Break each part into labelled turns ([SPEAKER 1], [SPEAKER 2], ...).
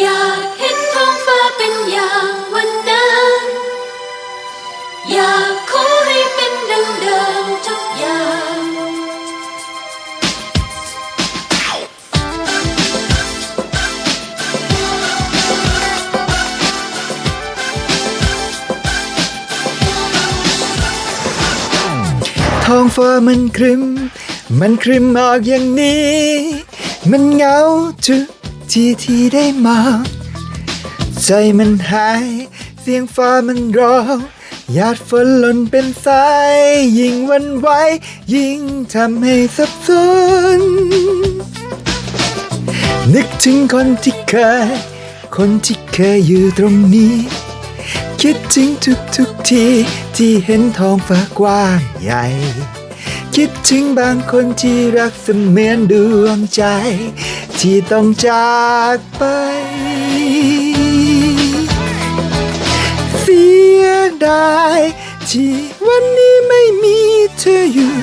[SPEAKER 1] อยากเห็นท้องฟ้าเป็นอย่างวันนั้น อยากขอให้เป็นดังเดิมทุกอย่าง
[SPEAKER 2] ท้องฟ้ามันครึม มันครึมออกอย่างนี้ มันเหงาทุก ทีที่ได้มองใจมันหาย เสียงฟ้ามันร้องหยาดฝนหล่นเป็นสาย ยิ่งวันไหวยิ่งทำให้สับสน นึกถึงคนที่เคย คนที่เคยอยู่ตรงนี้ คิดถึงทุกทุกทีที่เห็นท้องฟ้ากว้างใหญ่ คิดถึงบางคนที่รักเสมือนดวงใจ ที่ต้องจากไป เสียดายที่วันนี้ไม่มีเธออยู่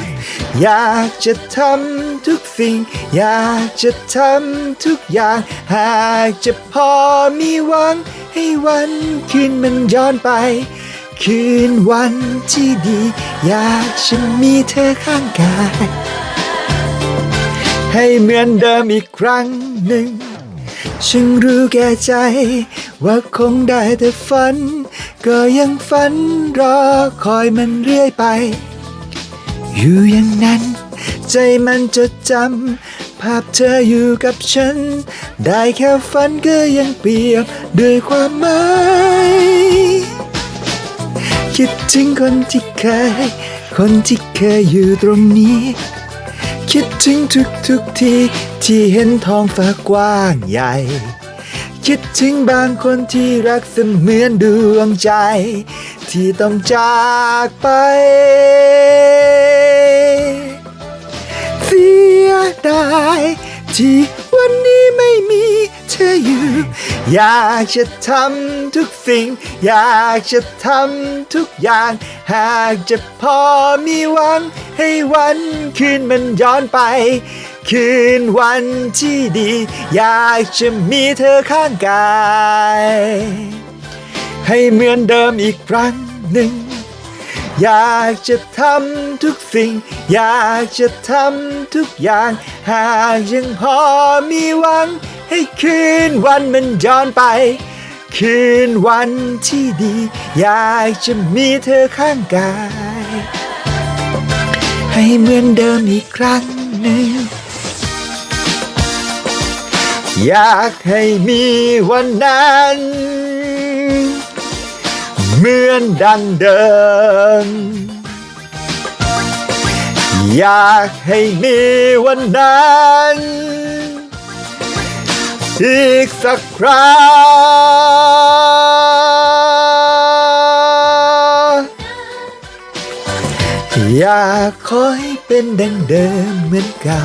[SPEAKER 2] อยากจะทำทุกสิ่ง อยากจะทำทุกอย่าง หากจะพอมีหวัง ให้วันคืนมันย้อนไป คืนวันที่ดี อยากจะมีเธอข้างกาย ให้เหมือนเดิมอีกครั้งหนึ่ง ฉันรู้แก่ใจ ว่าคงได้แต่ฝัน ก็ยังฝันรอคอยมันเรื่อยไป อยู่อย่างนั้น ใจมันจดจำ ภาพเธออยู่กับฉัน ได้แค่ฝันก็ยังเปรียบด้วยความหมาย คิดถึงคนที่เคย คนที่เคยอยู่ตรงนี้ คิดถึงทุกทุกทีที่เห็นท้องฟ้ากว้างใหญ่ คิดถึงบางคนที่รักเสมือนดวงใจ ที่ต้องจากไป เสียดายที่วันนี้ไม่มีเธออยู่ อยากจะทำทุกสิ่ง อยากจะทำทุกอย่าง หากจะพอมีหวัง ให้วันคืนมันย้อนไป คืนวันที่ดี อยากจะมีเธอข้างกาย ให้เหมือนเดิมอีกครั้งหนึ่งอยากจะทำทุกสิ่ง อยากจะทำทุกอย่าง หากยังพอมีหวัง ให้คืนวันมันย้อนไป คืนวันที่ดี อยากจะมีเธอข้างกาย ให้เหมือนเดิมอีกครั้งหนึ่ง อยากให้มีวันนั้น เหมือนดังเดิมอยากให้มีวันนั้น อีกสักครั้งอยากขอให้เป็นดังเดิมเหมือนเก่า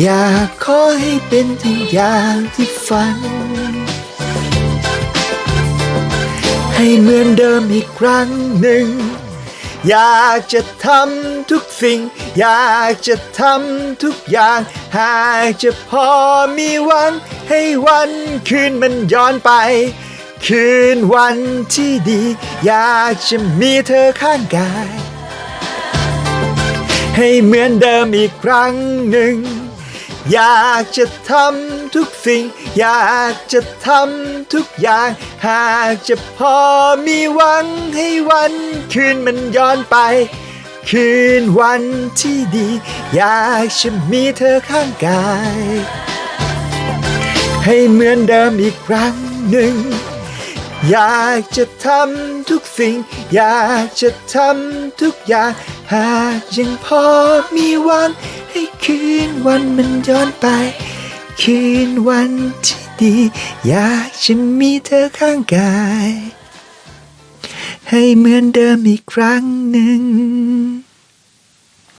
[SPEAKER 2] อยากขอให้เป็นทุกอย่างที่ฝัน ให้เหมือนเดิมอีกครั้งหนึ่ง อยากจะทำทุกสิ่ง อยากจะทำทุกอย่าง หากจะพอมีหวัง ให้วันคืนมันย้อนไป คืนวันที่ดี อยากจะมีเธอข้างกาย ให้เหมือนเดิมอีกครั้งหนึ่ง อยากจะทำทุกสิ่ง อยากจะทำทุกอย่าง หากจะพอมีหวังให้วันคืนมันย้อนไป คืนวันที่ดี อยากจะมีเธอข้างกาย ให้เหมือนเดิมอีกครั้งหนึ่ง อยากจะทำทุกสิ่ง อยากจะทำทุกอย่าง หากยังพอมีหวัง ให้คืนวันมันย้อนไป คืนวันที่ดี อยากจะมีเธอข้างกาย ให้เหมือนเดิมอีกครั้งหนึ่ง